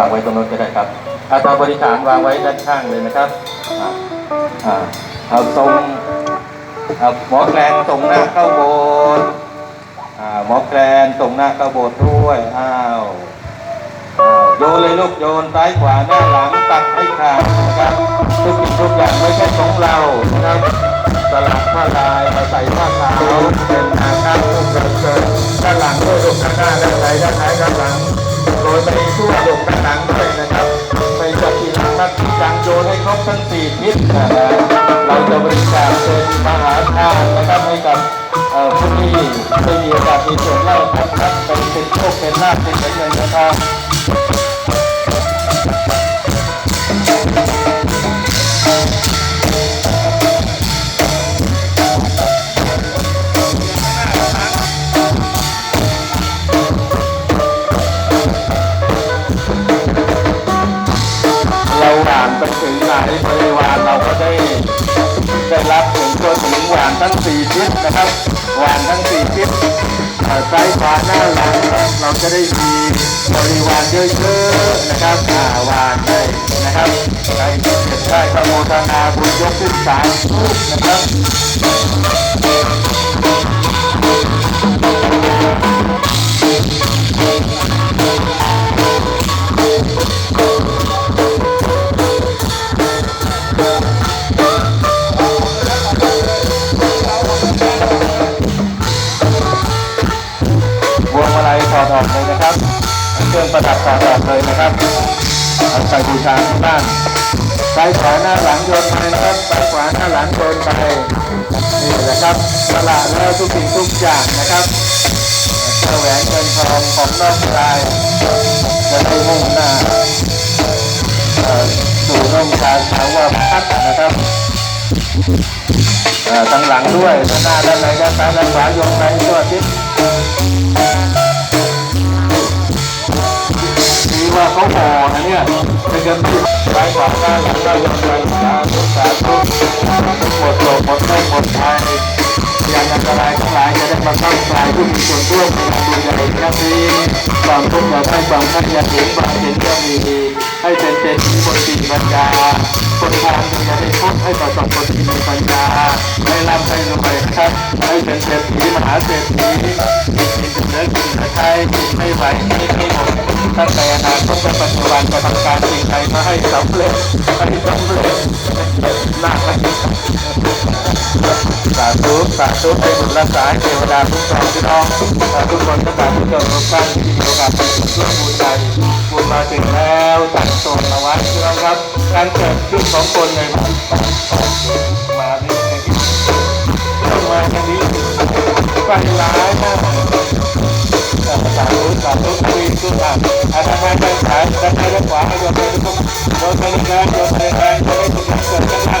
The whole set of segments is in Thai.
วางไว้ตรงนู้นก็ได้ครับอาตาบริการวางไว้ด้านข้างเลยนะครับอ่าอ่าเอาทรงเอาหมอแกลนตรงหน้าเข้าโบสถ์อ่าหมอแกลนตรงหน้าเข้าโบสถ์ด้วยอ้าอ้าวโยนเลยลูกโยนซ้ายขวาหน้าหลังตัดให้ขาดนะครับทุกสิ่งทุกอย่างไม่ใช่ของเรา ทิตนะฮะเราจะบริจาคเป็นมหาทานนะครับให้กับผู้ที่ไม่มีโอกาสมีส่วนเล่าทัครับเป็นเป็นโชคเป็นลาภเป็นเงินเป็นทองเราานไปถึงไหนบริวารเราก็ได้ได้รับถึงตัวถึงหวานทั้งสี่ทิศนะครับหวานทั้งสี่ทิศเอ่อซ้ายขวาหน้าหลังเราจะได้มีบริวารเยอะๆนะครับอาวานได้นะครับใครที่เก็บได้ก็โมทนาบุญยกขึ้นสามรูปนะครับ ออกเลยนะครับ เครื่องประดับถอดออกเลยนะครับเอาใส่บูชาที่บ้านซ้ายขวาหน้าหลังโยนไปนะครับซ้ายขวาหน้าหลังโยนไปนี่แหละครับสละแล้วทุกสิ่งทุกอย่างนะครับเสื้อแหวนเงินทองของนอกกายจะได้มุ่งหน้าเอ่อสู่ร่มกาสาวพัฒน์นะครับอ่อทั้งหลังด้วยด้านหน้าด้านในด้านซ้ายด้านขวาโยนไปทั่วทิศ หน้าหลังได้โยนไปสาธุสาธุหมดโลกหมดโลกหมดภัยย มาเข้าคลายผู้มีส่วนร่วมในงานบุญใหญ่ครั้งนี้ความทุกข์อย่าให้ความขัดอย่าเห็นความเห็นก็มีให้เป็นเป็นคนปีปัญญาคนทางอย่าได้พบให้ประสบคนที่มีปัญญาให้ร่ำให้รวยครับให้เป็นเศรษฐีมหาเศรษฐีมีกินเหลือกินจะใช้กินไม่ไหวไม่ไม่หมดตั้งแต่อนาคตจนปัจจุบันจะทำการสิ่งใดมาให้สำเร็จให้สำเร็จหนักเลย สาธุสาธุให้บุญรักษาเทวดาคุ้มครองพี่น้องทุกคนทั้งหลายทุกคนทุกท่านที่มีโอกาสเป็นผู้ร่วมบุญใจบุญมาถึงแล้วตัดส่งเอาไว้พี่น้องครับ การเกิดขึ้นของคนในมาที่มาอย่างนี้ไปร้ายมากสาธุสาธุคุยทุกท่านอาจารย์ไปสายด้านซ้ายด้านขวาให้โยนไปทุกคนโยนไปแรงโยนไปแรงจะได้ทุกอย่างเกิดขึ้นนะ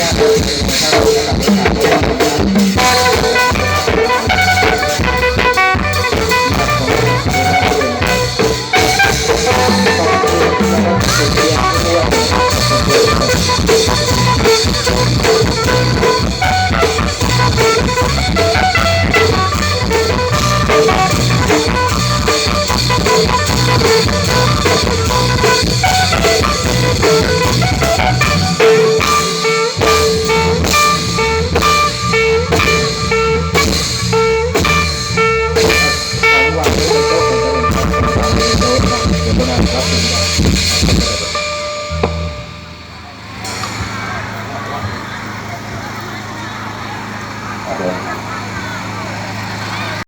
เ